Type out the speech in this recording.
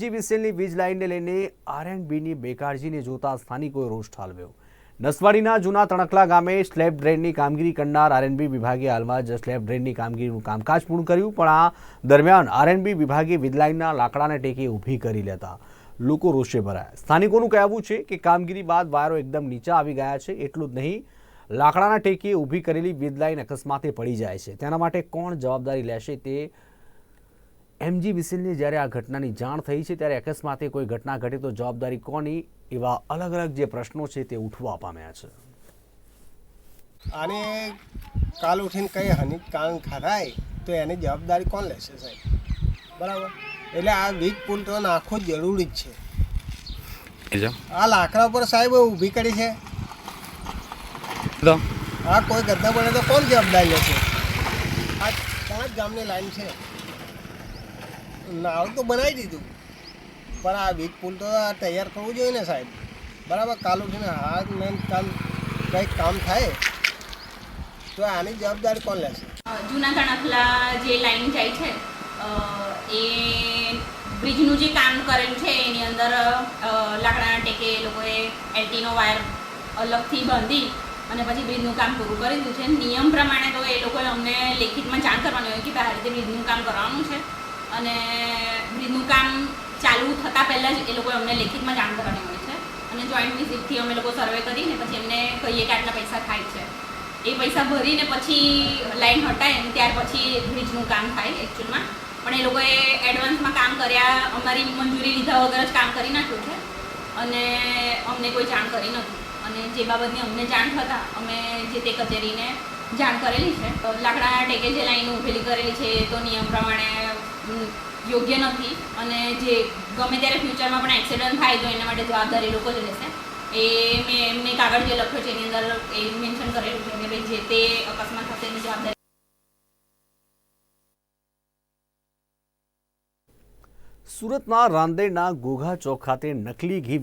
જીવીસીએલની વીજ લાઇનને લઈને આરએનબીની બેકાળજીને જોતા સ્થાનિકોએ રોષ ઠાલવ્યો. નસવાડીના જૂના તણકલા ગામે સ્લેબ ડ્રેનની કામગીરી કરનાર આરએનબી વિભાગે હાલમાં જ સ્લેબ ડ્રેનની કામગીરીનું કામકાજ પૂર્ણ કર્યું, પણ આ દરમિયાન આરએનબી વિભાગે વીજ લાઇનના લાકડાને ટેકે ઊભી કરી લેતા લોકો રોષે ભરાયા. સ્થાનિકોનું કહેવું છે કે કામગીરી બાદ વાયરો એકદમ નીચા આવી ગયા છે, એટલું જ નહીં, લાકડાના ટેકે ઊભી કરેલી વીજ લાઇન અકસ્માતે પડી જાય છે. તેના માટે કોણ જવાબદારી લેશે તે એમજી વિસિલને જ્યારે આ ઘટનાની જાણ થઈ છે ત્યારે અકસ્માતે કોઈ ઘટના ઘટે તો જવાબદારી કોની? એવા અલગ અલગ જે પ્રશ્નો છે તે ઉઠવા પામ્યા છે. અને કાલ ઉઠીને કંઈ હાનિ ખરાય થાય તો એની જવાબદારી કોણ લેશે સાહેબ? બરાબર? એટલે આ વીજ પુલ તો નાખવો જરૂરી જ છે. આ લાકડા ઉપર સાહેબ ઊભી કરી છે. આ કોઈ ગદ્દા બને તો કોણ જવાબદારી લેશે? આ પાંચ ગામની લાઈન છે. નાવ તો બનાવી દીધું. પણ આ વીજ પુલ તો તૈયાર કરવું જોઈએ ને સાહેબ. બરાબર, કાલ ઉઠીને હાથ મેન કાલ કંઈક કામ થાય, તો આની જવાબદારી કોણ લેશે? જૂના તણખલા જે લાઈન જાય છે એ બ્રિજનું જે કામ કરેલું છે, એની અંદર લાકડાના ટેકે એ લોકોએ એલટીનો વાયર અલગથી બાંધી અને પછી બ્રિજનું કામ પૂરું કરી દીધું છે. નિયમ પ્રમાણે તો એ લોકોએ અમને લેખિતમાં જાણ કરવાની હોય કે આ રીતે બ્રિજનું કામ કરવાનું છે. અને બ્રિજનું કામ ચાલુ થતાં પહેલાં જ એ લોકોએ અમને લેખિતમાં જાણ કરવાની હોય છે. અને જોઈન્ટ વિઝિટથી અમે લોકો સર્વે કરીને પછી એમને કહીએ કે આટલા પૈસા થાય છે. એ પૈસા ભરીને પછી લાઈન હટાય અને ત્યાર પછી બ્રિજનું કામ થાય એકચ્યુઅલમાં પણ એ લોકોએ એડવાન્સમાં કામ કર્યા, અમારી મંજૂરી લીધા વગર જ કામ કરી નાખ્યું છે. અને અમને કોઈ જાણ કરી નથી. અને જે બાબતની અમને જાણ થતાં, અમે જે તે કચેરીને જાણ કરેલી છે. તો લાકડાના ટેકે જે લાઈન ઊભેલી કરેલી છે એ તો નિયમ પ્રમાણે યોગ્ય નથી. અને જે ગમે ત્યારે ફ્યુચરમાં પણ એક્સિડન્ટ થાય તો એના માટે જવાબદારી લોકો જ રહેશે. એ મેં એમને કાગળ જે લખ્યો છે, એની અંદર એ મેન્શન કરેલું છે કે ભાઈ જે તે અકસ્માત થશે એની જવાબદારી સુરતના રાંદેરના ગોઘા ચોક ખાતે નકલી ઘી